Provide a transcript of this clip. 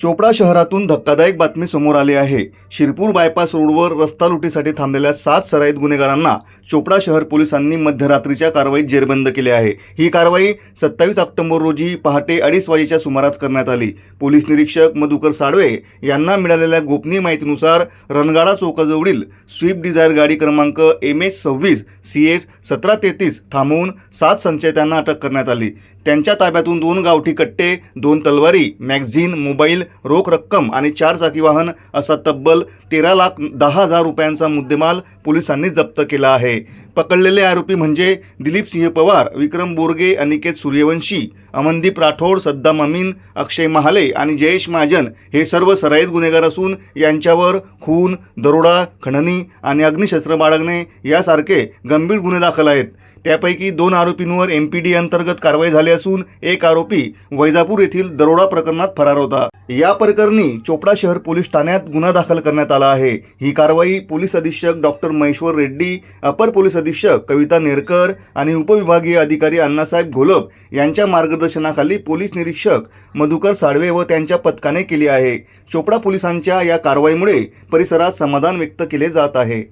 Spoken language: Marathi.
चोपडा शहरातून धक्कादायक बातमी समोर आली आहे. शिरपूर बायपास रोडवर रस्ता लुटीसाठी थांबलेल्या सात सराईत गुन्हेगारांना चोपडा शहर पोलिसांनी मध्यरात्रीच्या कारवाईत जेरबंद केले आहे. ही कारवाई सत्तावीस ऑक्टोबर रोजी पहाटे अडीच वाजेच्या सुमारास करण्यात आली. पोलीस निरीक्षक मधुकर साडवे यांना मिळालेल्या गोपनीय माहितीनुसार रणगाडा चौकाजवळील स्विफ्ट डिझायर गाडी क्रमांक एम एस सव्वीस सी एस सतरा तेहतीस थांबवून सात संचयितांना अटक करण्यात आली. त्यांच्या ताब्यातून दोन गावठी कट्टे दोन तलवारी मॅगझिन मोबाईल रोख रक्कम आणि चार चाकी वाहन असा तब्बल तेरा लाख दहा हजार रुपयांचा मुद्देमाल पोलिसांनी जप्त केला आहे. पकडलेले आरोपी म्हणजे दिलीप सिंह पवार विक्रम बोरगे अनिकेत सूर्यवंशी अमनदीप राठोड सद्दाम अमीन अक्षय महाले आणि जयेश महाजन हे सर्व सराईत गुन्हेगार असून यांच्यावर खून दरोडा खंडणी आणि अग्निशस्त्र बाळगणे यासारखे गंभीर गुन्हे दाखल आहेत. त्यापैकी दोन आरोपींवर एम पी डी अंतर्गत कारवाई झाली असून एक आरोपी वैजापूर येथील दरोडा प्रकरणात फरार होता. या प्रकरणी चोपडा शहर पोलीस ठाण्यात गुन्हा दाखल करण्यात आला आहे. ही कारवाई पोलीस अधीक्षक डॉक्टर महेश्वर रेड्डी अपर पोलीस अधीक्षक कविता नेरकर आणि उपविभागीय अधिकारी अण्णासाहेब घोलप यांच्या मार्गदर्शनाखाली पोलीस निरीक्षक मधुकर साळवे व त्यांच्या पथकाने केली आहे. चोपडा पोलिसांच्या या कारवाईमुळे परिसरात समाधान व्यक्त केले जात आहे.